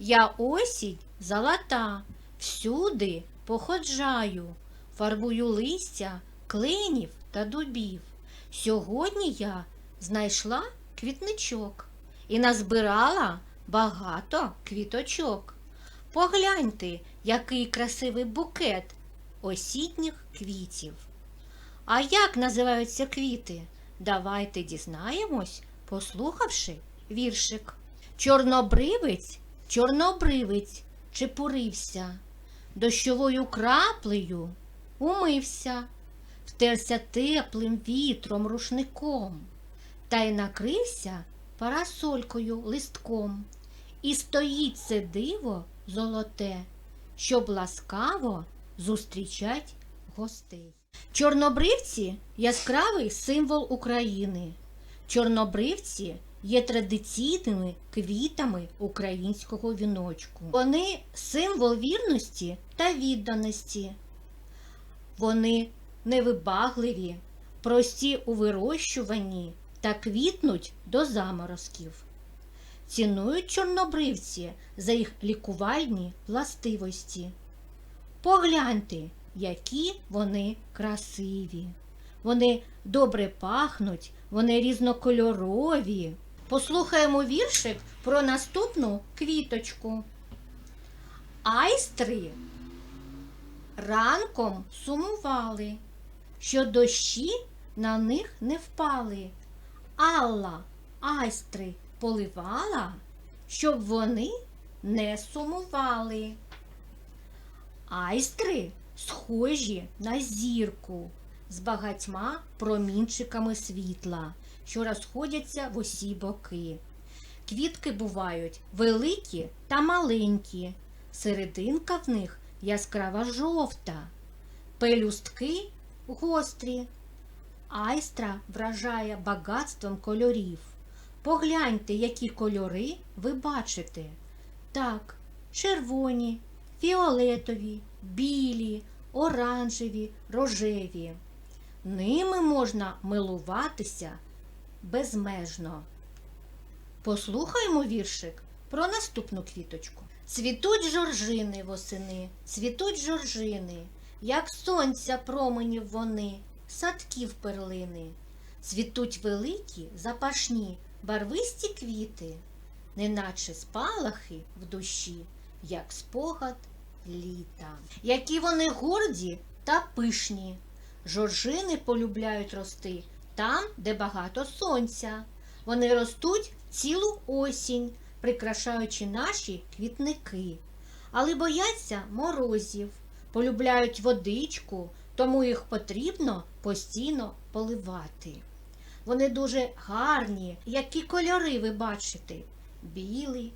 Я осінь золота, всюди походжаю, фарбую листя, кленів та дубів. Сьогодні я знайшла квітничок і назбирала багато квіточок. Погляньте, який красивий букет осінніх квітів. А як називаються квіти? Давайте дізнаємось, послухавши віршик. Чорнобривець, чорнобривець чепурився, дощовою краплею умився, втерся теплим вітром рушником та й накрився парасолькою листком. І стоїть це диво золоте, щоб ласкаво зустрічать гостей. Чорнобривці яскравий символ України. Чорнобривці є традиційними квітами українського віночку. Вони символ вірності та відданості. Вони невибагливі, прості у вирощуванні та квітнуть до заморозків. Цінують чорнобривці за їх лікувальні властивості. Погляньте, які вони красиві. Вони добре пахнуть, вони різнокольорові. Послухаємо віршик про наступну квіточку. Айстри ранком сумували, що дощі на них не впали. Алла айстри поливала, щоб вони не сумували. Айстри схожі на зірку з багатьма промінчиками світла, що розходяться в усі боки. Квітки бувають великі та маленькі, серединка в них яскрава жовта, пелюстки гострі. Айстра вражає багатством кольорів. Погляньте, які кольори ви бачите. Так, червоні, фіолетові, білі, оранжеві, рожеві. Ними можна милуватися безмежно. Послухаймо віршик про наступну квіточку. Цвітуть жоржини восени, цвітуть жоржини, як сонця променів вони, садків перлини. Цвітуть великі, запашні, барвисті квіти, неначе спалахи в душі, як спогад літа. Які вони горді та пишні. Жоржини полюбляють рости там, де багато сонця. Вони ростуть цілу осінь, прикрашаючи наші квітники, але бояться морозів, полюбляють водичку, тому їх потрібно постійно поливати. Вони дуже гарні, які кольори ви бачите: білий,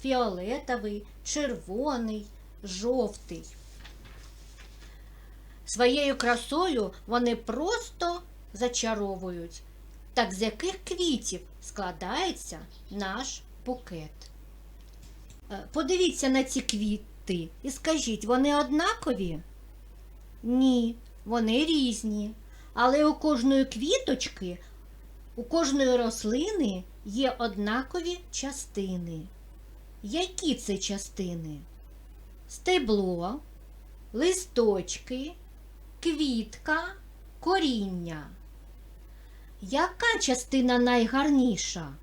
фіолетовий, червоний, жовтий. Своєю красою вони просто зачаровують. Так з яких квітів складається наш букет? Е, Подивіться на ці квіти і скажіть, вони однакові? Ні, вони різні. Але у кожної квіточки, у кожної рослини є однакові частини. Які це частини? Стебло, листочки, квітка, коріння. Яка частина найгарніша?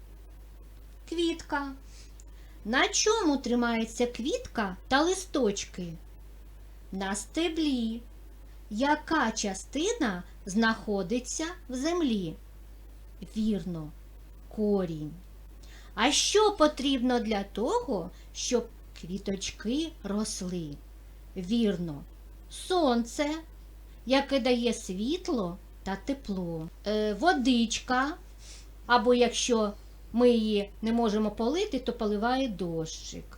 Квітка. На чому тримається квітка та листочки? На стеблі. Яка частина знаходиться в землі? Вірно, корінь. А що потрібно для того, щоб квіточки росли? Вірно, сонце, яке дає світло та тепло, е, водичка, або якщо ми її не можемо полити, то поливає дощик.